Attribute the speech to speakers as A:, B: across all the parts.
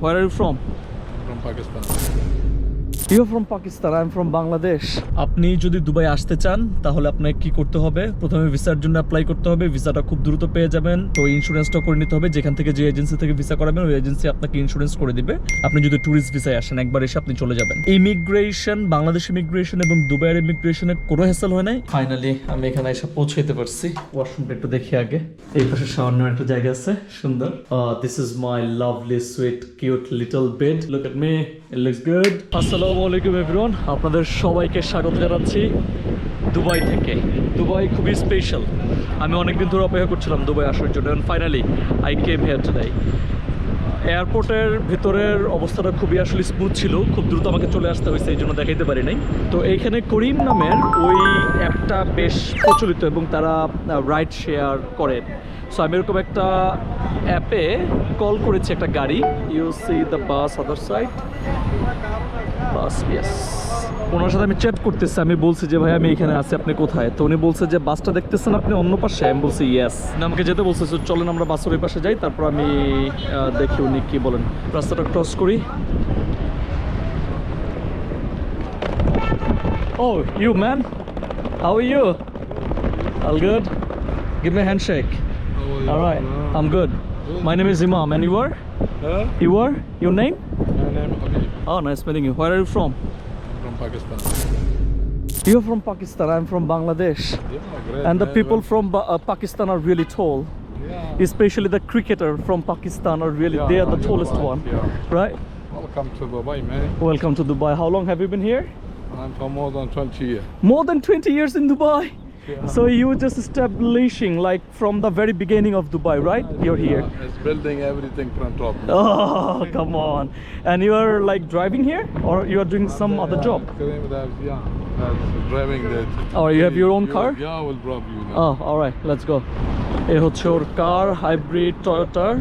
A: Where are you from?
B: from Pakistan.
A: You're from Pakistan, I'm from Bangladesh. আপনি যদি Dubai আসতে চান তাহলে আপনাকে কি করতে হবে? প্রথমে ভিসার জন্য অ্যাপ্লাই করতে হবে ভিসাটা খুব দ্রুত পেয়ে যাবেন। তো ইন্স্যুরেন্সটা করে নিতে হবে যেখান থেকে যে এজেন্সি থেকে ভিসা করাবেন ওই এজেন্সি আপনাকে ইন্স্যুরেন্স করে দিবে। আপনি যদি ট্যুরিস্ট ভিসায় আসেন একবার এসে আপনি চলে যাবেন। ইমিগ্রেশন বাংলাদেশ ইমিগ্রেশন এবং দুবাইয়ের ইমিগ্রেশনে কোনো হেসেল হয় নাই। ফাইনালি আমি এখানে এসে পৌঁছাইতে পারছি। ওয়াশরুমটা একটু দেখি আগে। এই পাশে সামান্য একটা জায়গা আছে সুন্দর। This is my lovely sweet cute little bed look at me it looks good আসসালামু আলাইকুম এভরিওয়ান আপনাদের সবাইকে স্বাগত জানাচ্ছি দুবাই থেকে। দুবাই খুবই স্পেশাল আমি অনেকদিন ধরে অপেক্ষা করছিলাম দুবাই আসার জন্য finally I came here today এয়ারপোর্টের ভেতরের অবস্থাটা খুবই আসলে স্মুথ ছিল, খুব দ্রুত আমাকে চলে আসতে হয়েছে, এই জন্য দেখাইতে পারি নাই। তো এইখানে করিম নামের ওই অ্যাপটা বেশ প্রচলিত এবং তারা রাইড শেয়ার করেন সো আমি এরকম একটা অ্যাপে কল করেছি একটা গাড়ি। You see the bus other side yes owner সাথে আমি চ্যাট করতেছি আমি বলছি যে ভাই আমি এখানে আছি আপনি কোথায়? তো উনি বলছে যে বাসটা দেখতেছেন আপনি অন্য পাশে? আমি বলছি ইয়েস আমাকে যেতে বলছে চলেন আমরা বাসের ওই পাশে যাই তারপর আমি দেখি উনি কি বলেন। রাস্তাটা ক্রস করি। ও you man how are you all good give me handshake All right, I'm good. My name is Imam, and you are?
B: Huh?
A: You are? Your name? Oh, nice meeting you. Where are you from?
B: I'm from Pakistan.
A: You're from Pakistan. I'm from Bangladesh.
B: Yeah, great.
A: And the
B: man.
A: people from uh, Pakistan are really tall.
B: Yeah.
A: Especially the cricketer from Pakistan are really, yeah, they are the tallest
B: you're
A: one.
B: right, yeah.
A: Right?
B: Welcome to Dubai, man.
A: Welcome to Dubai. How long have you been here?
B: I'm for more than 20 years.
A: More than 20 years in Dubai.
B: Yeah.
A: So you were just establishing like from the very beginning of Dubai, right? You're here.
B: Yeah, it's building everything from top.
A: Oh, come on. And you are like driving here or you are doing some other job?
B: Kareem, that's- Yeah, that's driving that.
A: Oh, you have your own car?
B: Yeah, I will drop you now.
A: Oh, all right, let's go. এ হচ্ছে ওর কার hybrid টয়োটার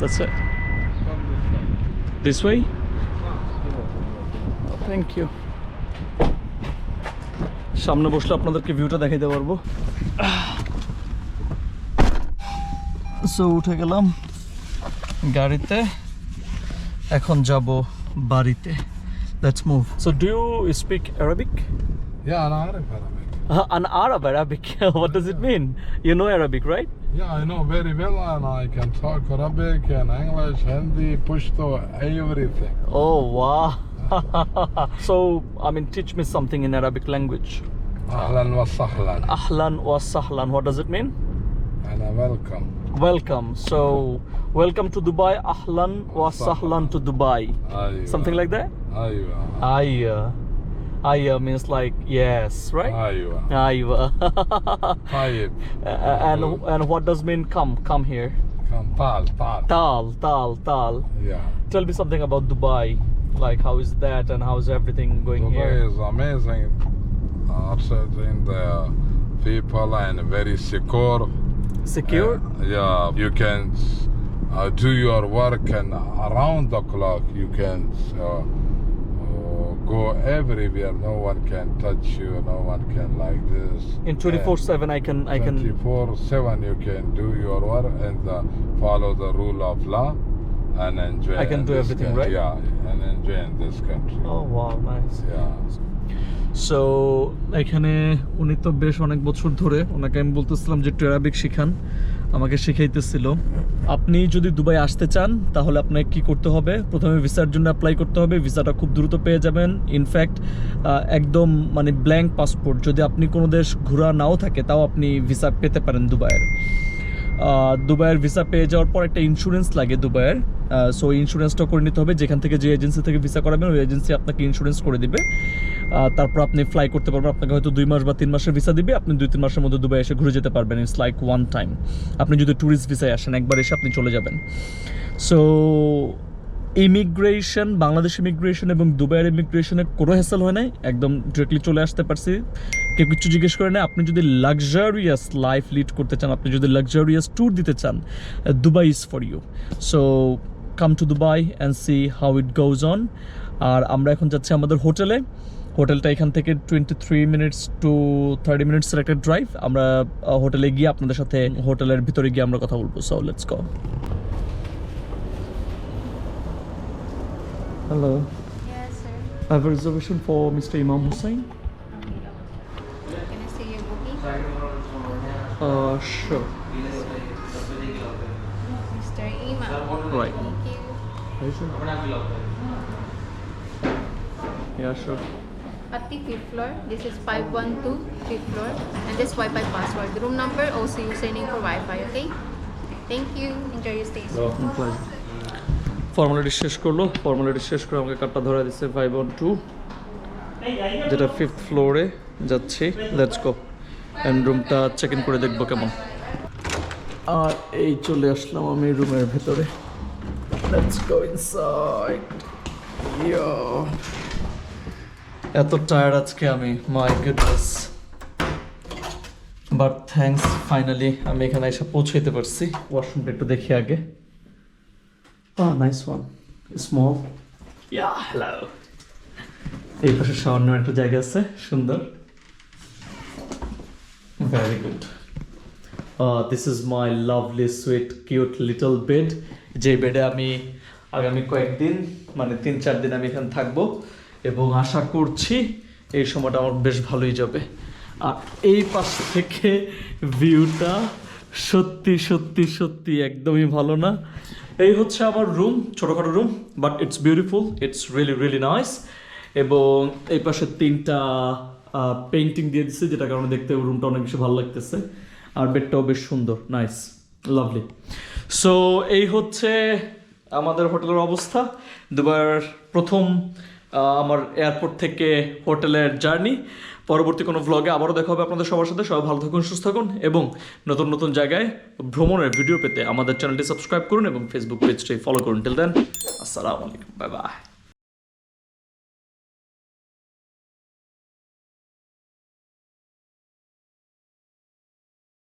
A: That's it. This way? Thank you সামনে বসলে আপনাদেরকে ভিউটা দেখাইতে পারব। So উঠে গেলাম গাড়িতে। এখন যাব বাড়িতে। Let's move so do you speak Arabic
B: Yeah, I know
A: an Arab Arabic. what does it mean? You know Arabic, right?
B: Yeah, I know very well, and I can talk Arabic and English, Hindi, Pashto, everything.
A: Oh wow! so, I mean, teach me something in Arabic language.
B: Ahlan wa sahlan.
A: Ahlan wa sahlan. What does it mean?
B: And welcome.
A: Welcome. So, welcome to Dubai. Ahlan wa sahlan to Dubai. Something like that.
B: Aywa.
A: Aywa. Aya means like yes, right? Ayua.
B: Ayua.
A: Ayib. and and what does mean come? Come here.
B: Come tal tal.
A: Tal tal tal.
B: Yeah.
A: Tell me something about Dubai. Like how is that and how is everything going
B: Dubai
A: here?
B: Dubai is amazing. Observing the people and very secure.
A: Secure.
B: Uh, yeah, you can uh, do your work and around the clock you can. Uh, go everywhere. No one can touch you. No one can like this.
A: in 24 7 i can i can
B: 24/7 you can do your work and uh, follow the rule of law and enjoy.
A: I can do everything,
B: coun-
A: right?
B: Yeah, and enjoy in this country.
A: oh wow nice
B: Yeah.
A: So এখানে উনি তো বেশ অনেক বছর ধরে ওনাকে আমি বলতেছিলাম যে একটু অ্যারাবিক শিখান আমাকে শিখাইতেছিল। আপনি যদি দুবাই আসতে চান, তাহলে আপনাকে কি করতে হবে? প্রথমে ভিসার জন্য অ্যাপ্লাই করতে হবে। ভিসাটা খুব দ্রুত পেয়ে যাবেন। ইনফ্যাক্ট একদম মানে ব্ল্যাঙ্ক পাসপোর্ট যদি আপনি কোনো দেশ ঘোরা নাও থাকে, তাও আপনি ভিসা পেতে পারেন দুবাইয়ের। দুবাইয়ের ভিসা পেয়ে যাওয়ার পর একটা ইন্স্যুরেন্স লাগে দুবাইয়ের। সো ইন্স্যুরেন্সটা করে নিতে হবে। যেখান থেকে যে এজেন্সি থেকে ভিসা করাবেন, ওই এজেন্সি আপনাকে ইন্স্যুরেন্স করে দিবে। তারপর আপনি ফ্লাই করতে পারবেন। আপনাকে হয়তো দুই মাস বা তিন মাসের ভিসা দিবে। আপনি দুই তিন মাসের মধ্যে দুবাই এসে ঘুরে যেতে পারবেন। ইটস লাইক ওয়ান টাইম আপনি যদি ট্যুরিস্ট ভিসায় আসেন, একবার এসে আপনি চলে যাবেন। সো ইমিগ্রেশন বাংলাদেশ ইমিগ্রেশন এবং দুবাইয়ের ইমিগ্রেশনে কোনো হেসেল হয় নাই। একদম ডিরেক্টলি চলে আসতে পারছি। কেউ কিছু জিজ্ঞেস করে না আপনি যদি লাক্সারিয়াস লাইফ লিড করতে চান, আপনি যদি লাক্সারিয়াস ট্যুর দিতে চান, Dubai is for you so come to Dubai and see how it goes on আর আমরা এখন যাচ্ছি আমাদের হোটেলে হোটেলটা এখান থেকে twenty three minutes to thirty minutes একটা ড্রাইভ আমরা হোটেলে গিয়ে আপনাদের সাথে হোটেলের ভিতরে গিয়ে আমরা কথা বলব। So let's
C: go hello
A: I have a reservation for Mr. Imam Hussain. Uh, yeah, sure.
C: At the fifth floor, this is 512, fifth floor. And this Wi-Fi password. Room number, also username for Wi-Fi, okay? Thank you. Enjoy your stay.
A: Formality শেষ করল formality শেষ করে আমাকে কার্ডটা ধরে দিচ্ছে five one two যেটা fifth ফ্লোরে যাচ্ছি লেটস গো অ্যান্ড রুমটা চেক ইন করে দেখব কেমন আর এই চলে আসলাম আমি রুমের ভেতরে লেটস গো ইনসাইড এত টায়ার্ড আজকে আমি my goodness but thanks finally আমি এখানে এসে পৌঁছাইতে পারছি। ওয়াশরুমটা একটু দেখি আগে। Nice one. Small. Yeah, hello. এই পাশে সামান্য একটা জায়গা আছে সুন্দর। Very good this is my lovely sweet cute little bed যে বেডে আমি আগামী কয়েকদিন মানে তিন চার দিন আমি এখানে থাকব। এবং আশা করছি এই সময়টা আমার বেশ ভালোই যাবে। আর এই পাশ থেকে ভিউটা সত্যি সত্যি সত্যি একদমই ভালো না। এই হচ্ছে আমার রুম ছোটোখাটো room but it's beautiful it's really really nice এবং এই পাশে তিনটা পেন্টিং দিয়ে দিচ্ছে যেটা কারণে দেখতে রুমটা অনেক বেশি ভালো লাগতেছে। আর বেডটাও বেশ সুন্দর নাইস লাভলি সো এই হচ্ছে আমাদের হোটেলের অবস্থা। দুবার প্রথম আমার এয়ারপোর্ট থেকে হোটেলের জার্নি পরবর্তী কোনো ব্লগে আবারও দেখা হবে আপনাদের সবার সাথে। সবাই ভালো থাকুন, সুস্থ থাকুন এবং নতুন নতুন জায়গায় ভ্রমণের ভিডিও পেতে আমাদের চ্যানেলটি সাবস্ক্রাইব করুন এবং ফেসবুক পেজটি ফলো করুন। টেল দেন আসসালামু আলাইকুম। Bye bye